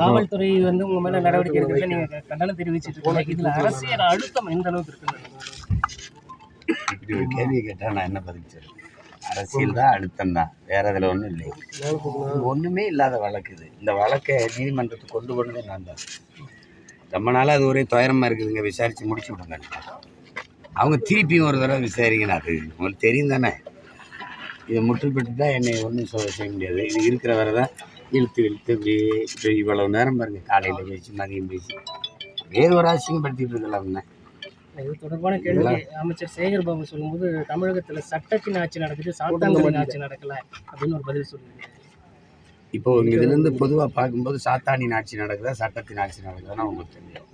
காவல்துறை வந்து உங்க மேல நடவடிக்கை எடுக்கிறதுல நீங்க கண்டனம் தெரிவிச்சிட்டு இருக்கீங்க. இதுல அரசியல் அழுத்தம் எந்த அளவுக்கு இருக்கு இப்படி ஒரு கேள்வி கேட்டால் நான் என்ன பதில் அரசியல் தான் அழுத்தம் தான். வேற இதில் ஒன்றும் இல்லை. ஒன்றுமே இல்லாத வழக்கு இது. இந்த வழக்கை நீதிமன்றத்துக்கு கொண்டு போனதே நான் தான். ரொம்ப நாளாக அது ஒரே துயரமாக இருக்குதுங்க. விசாரித்து முடிச்சு விடுங்க. அவங்க திருப்பியும் ஒரு தடவை விசாரிக்கணும். அது உங்களுக்கு தெரியும் தானே? இதை முற்றுப்பட்டு தான் என்னை ஒன்றும் செய்ய முடியாது. இது இருக்கிற வரை தான் இழுத்து இழுத்து இப்படி இப்படி இவ்வளவு நேரம் பாருங்க. காலையில் பேசி மதியம் பேசி. வேறு ஒரு அசிங்கப்படுத்திட்டு இருக்கலாம் இது தொடர்பான கேள்வி. அமைச்சர் சேகர் பாபு சொல்லும்போது தமிழகத்துல சட்டத்தின் ஆட்சி நடக்குது சாத்தான்களின் ஆட்சி நடக்கல அப்படின்னு ஒரு பதில் சொல்லுங்க இப்போ இதுலேருந்து பொதுவாக பார்க்கும்போது சாத்தானின் ஆட்சி நடக்குதா சட்டத்தின் ஆட்சி நடக்குதுன்னா உங்களுக்கு தெரியும்.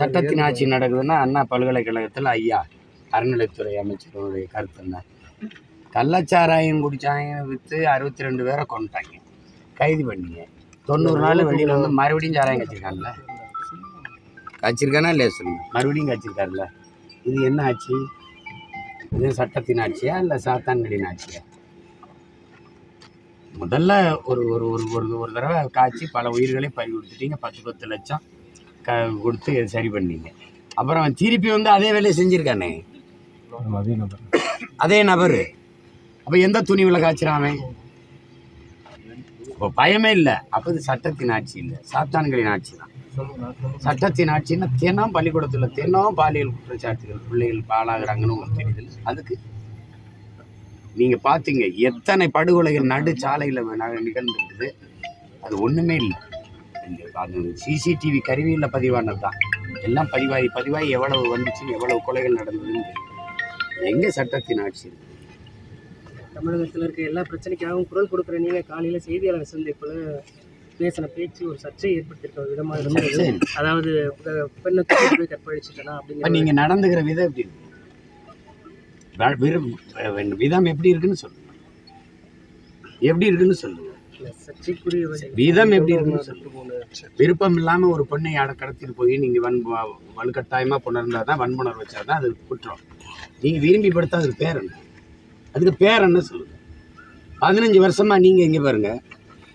சட்டத்தின் ஆட்சி நடக்குதுன்னா அண்ணா பல்கலைக்கழகத்தில் ஐயா அறநிலைத்துறை அமைச்சருடைய கருத்து என்ன? கள்ளச்சாராயம் குடிச்சாங்க விற்று அறுபத்தி ரெண்டு பேரை கொண்டுட்டாங்க கைது பண்ணீங்க. தொண்ணூறு நாள் வெளியில் வந்து மறுபடியும் சாராயம் கச்சிருக்கான்ல கச்சிருக்கானா இல்லையா சொல்லுங்க. மறுபடியும் கச்சிருக்காருல்ல? இது என்ன ஆட்சி இது சட்டத்தின் ஆட்சியா இல்லை சாத்தான்களின் ஆட்சியா? முதல்ல ஒரு ஒரு ஒரு ஒரு ஒரு தடவை காய்ச்சி பல உயிர்களை பறி கொடுத்துட்டீங்க. பத்து பத்து லட்சம் க கொடுத்து சரி பண்ணீங்க. அப்புறம் திருப்பி வந்து அதே வேலையை செஞ்சுருக்கானே? அதே நபர்? அப்போ எந்த துணிவில் காய்ச்சிராமே இப்போ பயமே இல்லை. அப்போ இது சட்டத்தின் ஆட்சி இல்லை. சாத்தான்களின் ஆட்சி தான். சட்டத்தின் ஆட்சின்னா தினம் பள்ளிக்கூடத்தில் தினம் பாலியல் குற்றச்சாட்டுகள் பிள்ளைகள் பாலாகிறாங்கன்னு உங்களுக்கு தெரியுது அதுக்கு நீங்கள் பார்த்தீங்க எத்தனை படுகொலைகள் நடு சாலையில் நிகழ்ந்துருக்குது. அது ஒன்றுமே இல்லை. இந்த- அது சிசிடிவி கருவியில் பதிவானது தான். எல்லாம் பதிவாகி பதிவாகி எவ்வளவு வந்துச்சு எவ்வளவு கொலைகள் நடந்ததுன்னு எங்கே சட்டத்தின் ஆட்சி இருக்குது தமிழகத்துல இருக்க எல்லா பிரச்சனைக்காகவும் குரல் கொடுக்குற நீங்க காலையில செய்தியாளர் சந்திப்புல பேசின பேச்சு ஒரு சர்ச்சையை ஏற்படுத்தியிருக்க விதமா இருந்தது. அதாவது பெண்ணை போய் கற்பழிச்சிட்டனா அப்படிங்கிற நீங்கள் நடந்துக்கிற விதம் எப்படி இருக்கு? விதம் எப்படி இருக்குன்னு சொல்லுங்க எப்படி இருக்குன்னு சொல்லுங்க விதம் எப்படி இருக்குன்னு சொல்லுங்க விருப்பம் இல்லாமல் ஒரு பெண்ணை அட கடத்திட்டு போய் நீங்கள் வன் வலுக்கட்டாயமாக புணர்ந்தால் தான் வன்புணர் வச்சா தான் அது குற்றம். நீங்கள் விரும்பி படுத்தா அதுக்கு பேர் என்ன? அதுக்கு பேர் என்ன சொல்லுங்க? பதினஞ்சு வருஷமாக நீங்கள் இங்கே பாருங்க.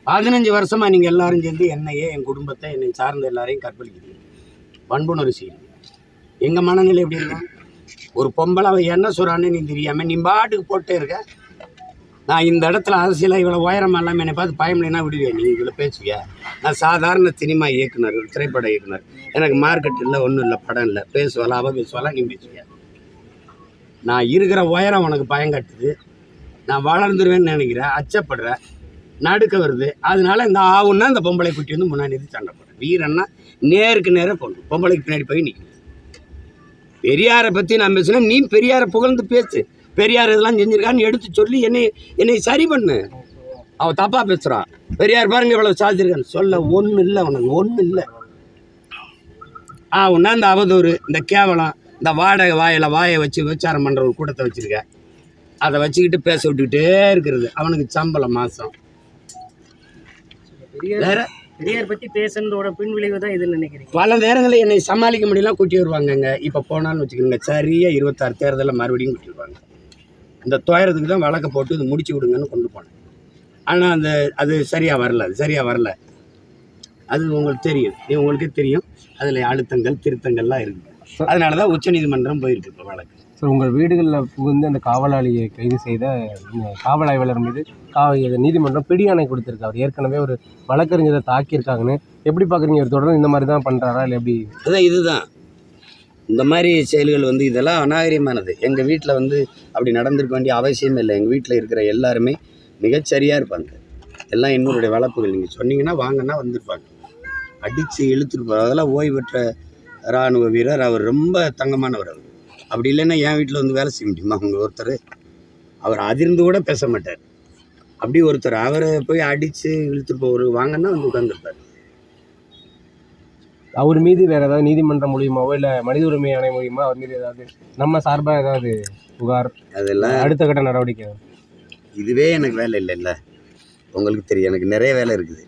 பதினஞ்சு வருஷமாக நீங்கள் எல்லாரும் சேர்ந்து என்னையே என் குடும்பத்தை என்னை சார்ந்த எல்லாரையும் கற்பழிக்கிறீங்க. வன்புணர்வு செய்யணும் எங்கள் மனநிலை எப்படி இருக்கும் ஒரு பொம்பளை அவன் என்ன சொல்கிறான்னு நீ தெரியாமல் நீ பாட்டுக்கு போட்டே இருக்க. நான் இந்த இடத்துல அரசியலாக இவ்வளோ உயரம் இல்லாமல் என்னை பார்த்து பயமில்லைன்னா விடுவேன் நீ இவ்வளோ பேசுவியா? நான் சாதாரண சினிமா இயக்குனர் திரைப்பட இயக்குனர். எனக்கு மார்க்கெட் இல்லை ஒன்றும் இல்லை படம் இல்லை. பேசுவாளா அவள் பேசுவாளா நீ பேசுவியா? நான் இருக்கிற உயரம் உனக்கு பயம் கட்டுது. நான் வளர்ந்துருவேன்னு நினைக்கிறேன் அச்சப்படுறேன் நடுக்க வருது. அதனால இந்த ஆவுன்னா இந்த பொம்பளை குட்டி வந்து முன்னாடி நிறுத்தி சண்டை போடுறேன் வீரன்னா நேருக்கு நேராக போடணும் பொம்பளைக்கு பின்னாடி போய் நிற்கணும் பெரியாரை பற்றி நான் பேசுனேன் நீ பெரியாரை புகழ்ந்து பேசு. பெரியார் இதெல்லாம் செஞ்சுருக்கான்னு எடுத்து சொல்லி என்னை என்னை சரி பண்ணு. அவன் தப்பாக பேசுகிறான் பெரியார் பாருங்க இவ்வளோ சாதிச்சிருக்கான்னு. சொல்ல ஒன்றும் இல்லை உனக்கு ஒன்றும் இல்லை ஆ ஒன்றா இந்த அவதூறு இந்த கேவலம் இந்த வாடகை வாயில வாயை வச்சு விபச்சாரம் பண்ற ஒரு கூட்டத்தை வச்சிருக்க. அதை வச்சுக்கிட்டு பேச விட்டுக்கிட்டே இருக்கிறது. அவனுக்கு சம்பளம் பெரியார் வேற? பெரியார் பத்தி பேசுனதோட பின் விளைவு தான் இதுன்னு நினைக்கிறீங்க? பல நேரங்களில் என்னை சமாளிக்க முடியல கூட்டி வருவாங்கங்க. இப்போ போனான்னு வச்சுக்கோங்க சரியா இருபத்தாறு தேர்தலில் மறுபடியும் கூட்டி வருவாங்க. இந்த துயரத்துக்கு தான் வழக்கை போட்டு இது முடிச்சு விடுங்கன்னு கொண்டு போனேன். ஆனால் அந்த அது சரியாக வரல அது சரியாக வரல. அது உங்களுக்கு தெரியும். இது உங்களுக்கே தெரியும். அதில் அழுத்தங்கள் திருத்தங்கள்லாம் இருக்குது அதனால தான் உச்சநீதிமன்றம் போயிருக்கு இப்போ வழக்கு. சார் உங்கள் வீடுகளில் புகுந்து அந்த காவலாளியை கைது செய்த காவல் ஆய்வாளர் மீது கா இது நீதிமன்றம் பிடியாணை கொடுத்துருக்கு. அவர் ஏற்கனவே ஒரு வழக்கறிஞரை தாக்கியிருக்காங்கன்னு எப்படி பார்க்குறீங்க இவர் தொடர்ந்து இந்த மாதிரி தான் பண்ணுறாரா இல்லை எப்படி? அதான் இதுதான். இந்த மாதிரி செயல்கள் வந்து இதெல்லாம் அநாகரிகமானது. எங்கள் வீட்டில் வந்து அப்படி நடந்திருக்க வேண்டிய அவசியம் இல்லை. எங்கள் வீட்டில் இருக்கிற எல்லாருமே மிகச்சரியாக இருப்பாங்க. எல்லாம் என்னுடைய வளர்ப்புகள். நீங்கள் சொன்னீங்கன்னா வாங்கன்னா வந்திருப்பாங்க. அடித்து இழுத்துட்டு போகிற அதெல்லாம் ஓய்வு பெற்ற இராணுவ வீரர் அவர் ரொம்ப தங்கமானவர் அவர். அப்படி இல்லைன்னா என் வீட்டில் வந்து வேலை செய்ய முடியுமா? அவங்க ஒருத்தர். அவர் அதிர்ந்து கூட பேச மாட்டார். அப்படி ஒருத்தர். அவரை போய் அடித்து இழுத்துட்டு போகிற வாங்கன்னா வந்து உட்காந்துருப்பார் அவர் மீது வேற ஏதாவது நீதிமன்றம் மூலியமாவோ இல்லை மனித உரிமை ஆணை மூலியமா அவர் மீது ஏதாவது நம்ம சார்பாக ஏதாவது புகார் அதெல்லாம் அடுத்த கட்ட நடவடிக்கை? இதுவே எனக்கு வேலை இல்லைல்ல. உங்களுக்கு தெரியும். எனக்கு நிறைய வேலை இருக்குது.